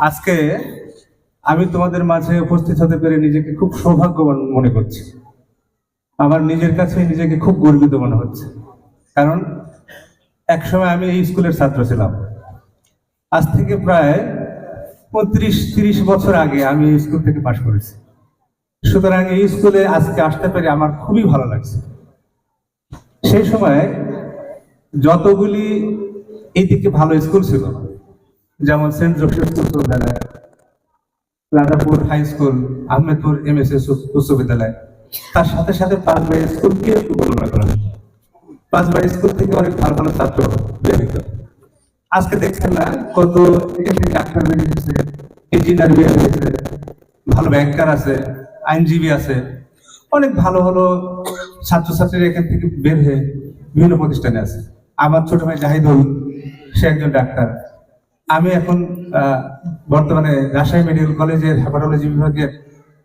আজকে আমি তোমাদের মাঝে উপস্থিত হতে পেরে নিজেকে খুব সৌভাগ্যবান মনে করছি। আমার নিজের কাছে নিজেকে খুব গর্বিত মনে হচ্ছে। কারণ একসময় আমি এই স্কুলের ছাত্র ছিলাম। আজ থেকে প্রায় পঁয়ত্রিশ, তিরিশ বছর আগে আমি এই স্কুল থেকে পাশ করেছি। সুতরাং এই স্কুলে আজকে আসতে পেরে আমার খুবই ভালো লাগছে। সেই সময় যতগুলি এইদিকে ভালো স্কুল ছিল যেমন সেন্ট জোসেফ উচ্চ বিদ্যালয় Rajapur high school, Ahmedpur M S S উচ্চ বিদ্যালয় তার সাথে সাথে পাঁচবাড়ি স্কুলকে একটু বর্ণনা করা হয়। পাঁচবাড়ি স্কুল থেকে অনেক ভালো ভালো ছাত্র বের আজকে দেখছেন না কত এখান থেকে ডাক্তার বেরিয়ে গেছে ইঞ্জিনিয়ার বেরিয়ে গেছে ভালো ব্যাংকার আছে, আইনজীবী আছে, অনেক ভালো ভালো ছাত্রছাত্রীরা এখান থেকে বের হয়ে বিভিন্ন প্রতিষ্ঠানে আছে। আমার ছোট ভাই জাহিদুল, সে একজন ডাক্তার। আমি এখন বর্তমানে রাজশাহী মেডিকেল কলেজের হেপাটোলজি বিভাগের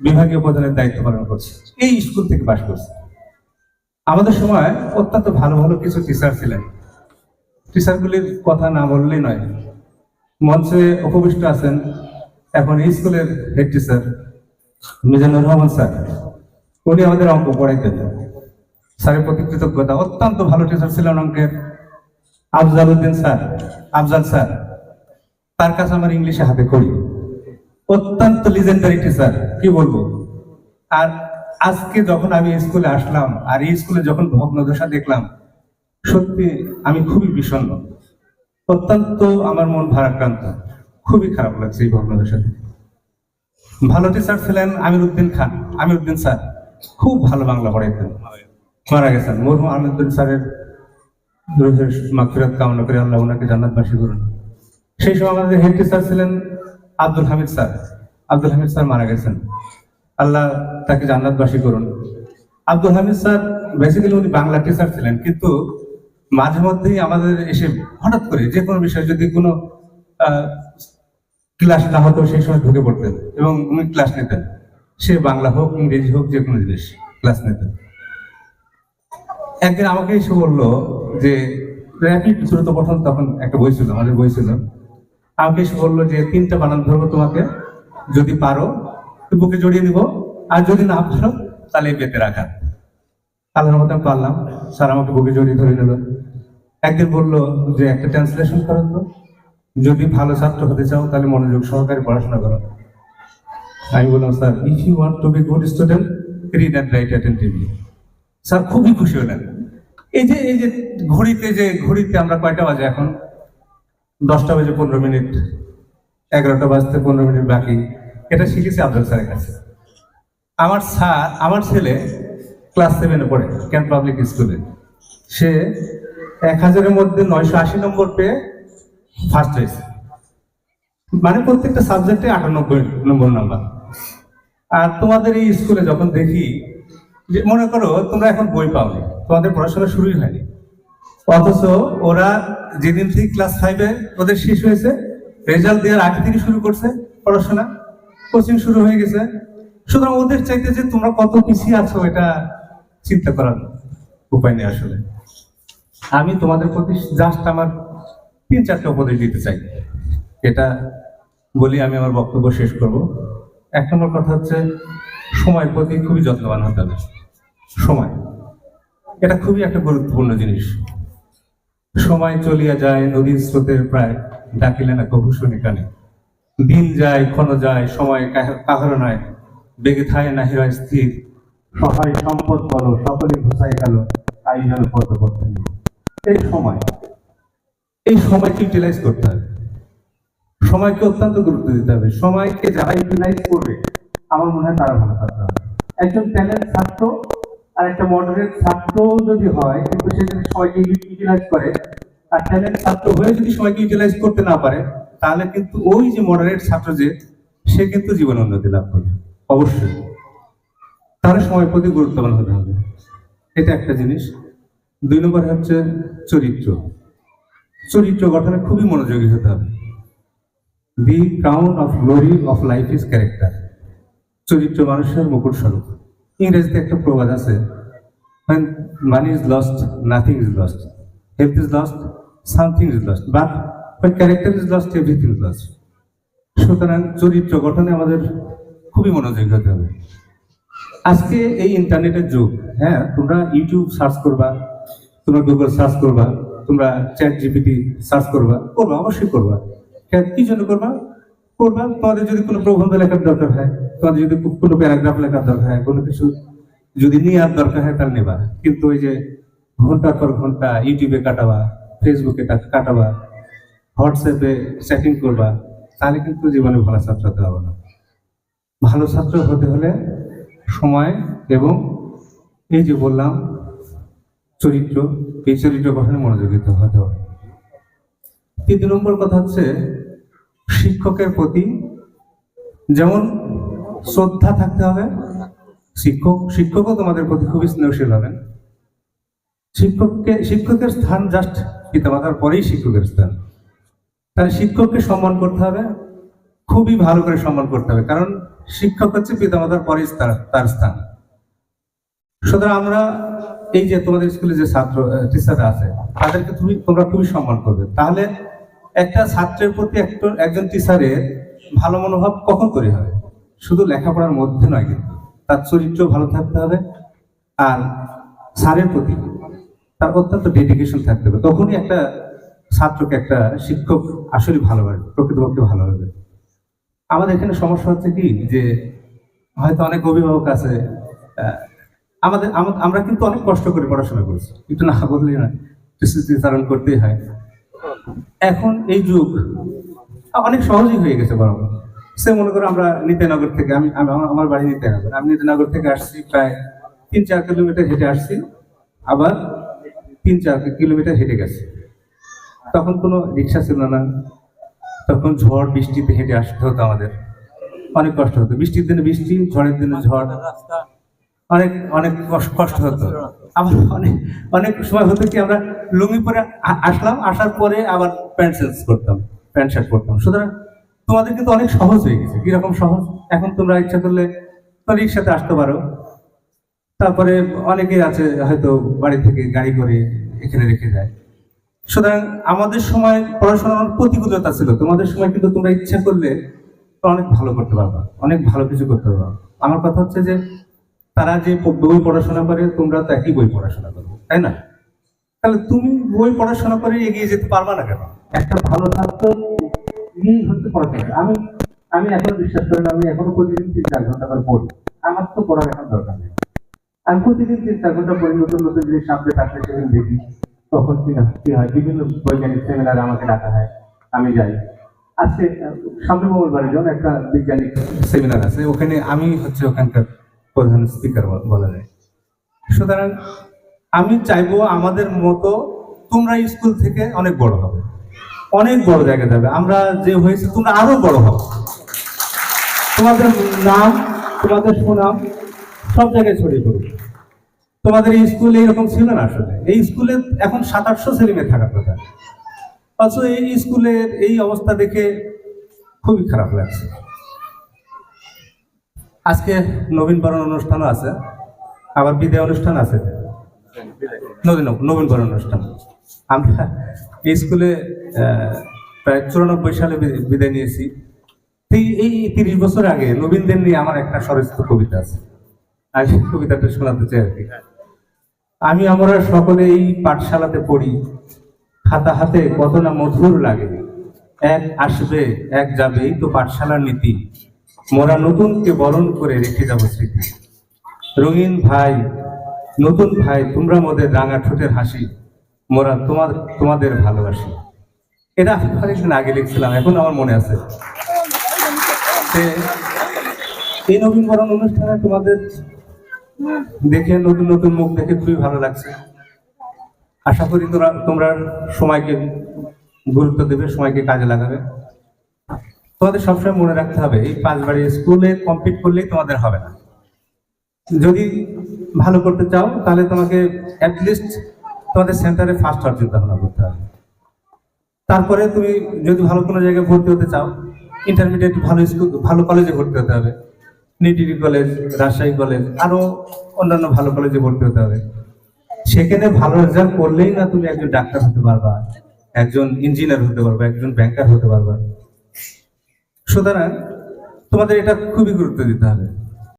বিভাগীয় প্রধানের দায়িত্ব পালন করছি। এই স্কুল থেকে পাশ করছি। আমাদের সময় অত্যন্ত ভালো ভালো কিছু টিচার ছিলেন। টিচারগুলির কথা না বললেই নয়। মঞ্চে উপবিষ্ট আছেন এখন এই স্কুলের head teacher Mizanur Rahman sir. উনি আমাদের অঙ্ক পড়াইতেন। স্যারের প্রতি কৃতজ্ঞতা। অত্যন্ত ভালো টিচার ছিলেন অঙ্কের। Afzal Uddin sir, Afzal sir. তার কাছে আমার ইংলিশে হাতে করি। অত্যন্ত লিজেন্ডারি টিচার কি বলব? আর আজকে যখন আমি স্কুলে আসলাম, আর এই স্কুলে যখন ভগ্নদশা দেখলাম, সত্যি আমি খুবই বিষণ্ণ। অত্যন্ত আমার মন ভারাক্রান্ত। খুবই খারাপ লাগছে এই ভগ্নদশা দেখে ভালো টিচার ছিলেন আমির উদ্দিন খান। আমির উদ্দিন স্যার, খুব ভালো বাংলা পড়াইতেন। মারা গেছেন। মরহুম উদ্দিন স্যারের রুহের মাগফিরাত কামনা করে আল্লাহ ওনাকে জান্নাতবাসী করুন। সেই সময় আমাদের হেড টিচার ছিলেন আব্দুল হামিদ স্যার। আব্দুল হামিদ স্যার মারা গেছেন। আল্লাহ তাকে জান্নাতবাসী করুন। আব্দুল হামিদ স্যার বেসিক্যালি উনি বাংলা টিচার ছিলেন, কিন্তু মাঝে মধ্যেই আমাদের এসে হঠাৎ করে যে কোনো বিষয়ে যদি কোনো ক্লাস না হতো সেই সময় ঢুকে পড়তেন এবং উনি ক্লাস নিতেন। সে বাংলা হোক, ইংরেজি হোক, যে কোনো জিনিস ক্লাস নিতেন। একদিন আমাকে এসে বলল যে র্যাপিড দ্রুত পঠন তখন একটা বই ছিল, আমাদের বই ছিল। আমাকে এসে বলল যে, তিনটা বানান ধরবো তোমাকে, যদি পারো বুকে জড়িয়ে দিব আর যদি না পারো, তাহলে পেতে রাখা। আল্লাহর মতো পারলাম। স্যার আমাকে বুকে জড়িয়ে ধরে নিল। একদিন বলল যে, একটা ট্রান্সলেশন করো তো। যদি ভালো ছাত্র হতে চাও, তাহলে মনোযোগ সহকারে পড়াশোনা করো। আমি বললাম, sir if you want to be good student read and write attentively sir, খুবই খুশি হলেন। এই যে এই যে, ঘড়িতে যে, ঘড়িতে আমরা কয়টা বাজে এখন? দশটা বাজে পনেরো মিনিট, এগারোটা বাজতে পনেরো মিনিট বাকি। এটা শিখেছি আব্দুল স্যারের কাছে। আমার স্যার, আমার ছেলে ক্লাস সেভেনে পড়ে ক্যান্ট পাবলিক স্কুলে সে এক হাজারের মধ্যে নয়শো আশি নম্বর পেয়ে ফার্স্ট হয়েছে। মানে প্রত্যেকটা সাবজেক্টে আটানব্বই নম্বর নাম্বার আর তোমাদের এই স্কুলে যখন দেখি যে, মনে করো তোমরা এখন বই পাওনি, তোমাদের পড়াশোনা শুরুই হয়নি। অথচ ওরা যেদিন থেকে ক্লাস ফাইভে ওদের শেষ হয়েছে রেজাল্ট দেওয়ার আগে থেকে শুরু করছে পড়াশোনা কোচিং শুরু হয়ে গেছে। সুতরাং ওদের চাইতে যে তোমরা কত পিছিয়ে আছো, এটা চিন্তা করার উপায় নেই আসলে। আমি তোমাদের প্রতি জাস্ট আমার তিন চারটা উপদেশ দিতে চাই। এটা বলি আমি আমার বক্তব্য শেষ করব। এক নম্বর কথা হচ্ছে, সময়ের প্রতি খুবই যত্নবান হতে হবে। সময়, এটা খুবই একটা গুরুত্বপূর্ণ জিনিস। সময় চলিয়া যায় নদীর স্রোতের প্রায় ডাকিলে না কভু শুনি কানে দিন যায়, ক্ষণ যায়, সময় কাহ- কাহারও নয় বেগে থায় নাহি হয় স্থির। সহায় সম্পদ বলো, সকলে ঘুষাই গেল, তাই যেন পদ করতে এই সময়, এই সময়কে ইউটিলাইজ করতে হবে? সময়কে অত্যন্ত গুরুত্ব দিতে হবে। সময়কে যারা ইউটিলাইজ করবে, আমার মনে হয় তারা ভালো থাকতে হবে। একজন ট্যালেন্ট ছাত্র আর একটা মডারেট ছাত্র যদি হয়, কিন্তু সে যদি সময়কে ইউটিলাইজ করে, আর ট্যালেন্ট ছাত্র হয়ে যদি সময়কে ইউটিলাইজ করতে না পারে, তাহলে কিন্তু ওই যে মডারেট ছাত্র যে, সে কিন্তু জীবন উন্নতি লাভ করবে। অবশ্যই। তাহলে সময়ের প্রতি গুরুত্ববান হতে হবে। এটা একটা জিনিস। দুই নম্বর হচ্ছে চরিত্র। চরিত্র গঠনে খুবই মনোযোগী হতে হবে। The crown of glory of life is character চরিত্র মানুষের মুকুট স্বরূপ। ইংরেজিতে একটা প্রবাদ আছে money is lost, nothing is lost. Health is lost, something is lost. But when character is lost, everything is lost. সুতরাং চরিত্র গঠনে আমাদের খুবই মনোযোগী হতে হবে। আজকে এই ইন্টারনেটের যুগ হ্যাঁ তোমরা ইউটিউব সার্চ করবা, তোমরা গুগল সার্চ করবা, তোমরা চ্যাট জিপিটি সার্চ করবা করবা, অবশ্যই করবা। কি জন্য করবা? করবা তোমাদের যদি কোনো প্রবন্ধ লেখার দরকার হয় তোমাদের যদি কোনো প্যারাগ্রাফ লেখার দরকার হয়, কোনো কিছু যদি নেওয়ার দরকার হয় তাহলে নেবা। কিন্তু ওই যে ঘণ্টার পর ঘণ্টা ইউটিউবে কাটাবা ফেসবুকে কাটাবা হোয়াটসঅ্যাপে চ্যাটিং করবা, তাহলে কিন্তু জীবনে ভালো ছাত্র হতে হবে না। ভালো ছাত্র হতে হলে সময় এবং এই যে বললাম, চরিত্র, এই চরিত্র গঠনে মনোযোগিত হতে হবে। তৃতীয় নম্বর কথা হচ্ছে শিক্ষকের প্রতি যেমন শ্রদ্ধা থাকতে হবে, শিক্ষক, শিক্ষকও তোমাদের প্রতি খুবই স্নেহশীল হবেন। শিক্ষককে, শিক্ষকের স্থান জাস্ট পিতামাতার পরেই শিক্ষকের স্থান। তাহলে শিক্ষককে সম্মান করতে হবে, খুবই ভালো করে সম্মান করতে হবে, কারণ শিক্ষক হচ্ছে পিতামাতার পরেই তার- স্থান। সুতরাং আমরা এই যে তোমাদের স্কুলে যে ছাত্র টিচাররা আছে, তাদেরকে তুমি, তোমরা খুবই সম্মান করবে। তাহলে একটা ছাত্রের প্রতি একটা- একজন টিচারের ভালো মনোভাব কখন তৈরি হবে? শুধু লেখাপড়ার মধ্যে নয় কিন্তু, তার চরিত্র ভালো থাকতে হবে আর স্যারের প্রতি তার অত্যন্ত ডেডিকেশন থাকতে হবে। তখনই একটা ছাত্রকে একটা শিক্ষক আসলে ভালোবাসবে প্রকৃতপক্ষে ভালোবাসবে আমাদের এখানে সমস্যা হচ্ছে কি যে, হয়তো অনেক অভিভাবক আছে আমাদের আমরা কিন্তু অনেক কষ্ট করে পড়াশোনা করছি। একটু না বললেই না স্মৃতিচারণ করতেই হয়। এখন এই যুগ অনেক সহজই হয়ে গেছে বরং। সে মনে করো আমরা নিতাইনগর থেকে, আমি, আমি- আমার- বাড়ি নিতাইনগর আমি নিতাইনগর থেকে আসছি প্রায় তিন চার কিলোমিটার হেঁটে আসছি, আবার তিন চার কিলোমিটার হেঁটে গেছি। তখন কোনো রিক্সা ছিল না, তখন ঝড়, বৃষ্টিতে হেঁটে আসতে হতো আমাদের। অনেক কষ্ট হতো। বৃষ্টির দিনে বৃষ্টি, ঝড়ের দিনে ঝড়। অনেক অনেক কষ্ট- হতো। আবার অনেক অনেক সময় হতো কি আমরা লুঙ্গি পরে আসলাম, আসার পরে আবার প্যান্ট চেঞ্জ করতাম, প্যান্ট শার্ট করতাম সুতরাং তোমাদের কিন্তু অনেক সহজ হয়ে গেছে, কীরকম সহজ? এখন তোমরা ইচ্ছা করলে রিক্সাতে আসতে পারো। তারপরে অনেকে আছে হয়তো বাড়ি থেকে গাড়ি করে এখানে রেখে যায় সুতরাং আমাদের সময় পড়াশোনার প্রতিকূলতা ছিল। তোমাদের সময় কিন্তু তোমরা ইচ্ছা করলে অনেক ভালো করতে পারবা, অনেক ভালো কিছু করতে পারবা। আমার কথা হচ্ছে যে তারা যে বই পড়াশোনা করে, তোমরা তো একই বই পড়াশোনা করব তাই না? তাহলে তুমি বই পড়াশোনা করে এগিয়ে যেতে পারবা না কেন? একটা ভালো ছাত্র আমি আমি এখন বিশ্বাস করি না, আমি এখনও প্রতিদিন তিন চার ঘণ্টা করে পড়ি। আমার তো পড়ার এখন দরকার নেই। আমি প্রতিদিন তিন চার ঘণ্টা পড়ি, নতুন নতুন জিনিস সামনে থাকলে সেদিন দেখি। তখন কি না কি হয়, বিভিন্ন বৈজ্ঞানিক সেমিনারে আমাকে ডাকা হয়, আমি যাই। আজকে সামনে মঙ্গলবারের জন্য একটা বিজ্ঞানিক সেমিনার আছে, ওখানে আমি হচ্ছে ওখানকার প্রধান স্পিকার বলা যায়। সুতরাং আমি চাইব আমাদের মতো তোমরা স্কুল থেকে অনেক বড় হবে। অনেক বড় জায়গা যাবে। আমরা যে হয়েছে, তোমরা আরও বড় হবে তোমাদের নাম, তোমাদের সুনাম সব জায়গায় ছড়িয়ে পড়বে তোমাদের এই স্কুলে এরকম ছিল না আসলে। এই স্কুলে এখন সাত আটশো ছেলে মেয়ে থাকার কথা। অথচ এই স্কুলের এই অবস্থা দেখে খুবই খারাপ লাগছে। আজকে নবীনবরণ অনুষ্ঠানও আছে, আবার বিদায় অনুষ্ঠান আছে। নবীন নবীনবরণ অনুষ্ঠান। আমরা এই স্কুলে প্রায় চুরানব্বই সালে বিদায় নিয়েছি। এই তিরিশ বছর আগে নবীনদের নিয়ে আমার একটা স্বরস্থ কবিতা আছে। আমি সেই কবিতাটা শোনাতে চাই আর কি। আমি আমরা সকলে এই পাঠশালাতে পড়ি খাতা হাতে কত না মধুর লাগে। এক আসবে, এক যাবে, এই তো পাঠশালার নীতি। মোরা নতুনকে বরণ করে রেখে যাব স্মৃতি। রঙিন ভাই, নতুন ভাই, তোমরা মোদের রাঙা ঠোঁটের হাসি, মোরা তোমার, তোমাদের ভালোবাসি। এটা অনেকদিন আগে লিখছিলাম, এখন আমার মনে আছে। এই নবীনবরণ অনুষ্ঠানে তোমাদের দেখে নতুন নতুন মুখ দেখে খুবই ভালো লাগছে। আশা করি তোমরা তোমরা সময়কে গুরুত্ব দেবে, সময়কে কাজে লাগাবে। তোমাদের সবসময় মনে রাখতে হবে, এই পাঁচ বাড়ি স্কুলে কমপ্লিট করলেই তোমাদের হবে না। যদি ভালো করতে চাও, তাহলে তোমাকে অ্যাটলিস্ট তোমাদের সেন্টারে ফার্স্ট হওয়ার চিন্তা ভাবনা করতে হবে। তারপরে তুমি যদি ভালো কোনো জায়গায় ভর্তি হতে চাও ইন্টারমিডিয়েট ভালো স্কুল ভালো কলেজে ভর্তি হতে হবে। নিটিভি কলেজ রাজশাহী কলেজ আরও অন্যান্য ভালো কলেজে ভর্তি হতে হবে। সেখানে ভালো রেজাল্ট করলেই না তুমি একজন ডাক্তার হতে পারবা, একজন ইঞ্জিনিয়ার হতে পারবা, একজন ব্যাংকার হতে পারবা। সুতরাং তোমাদের এটা খুবই গুরুত্ব দিতে হবে।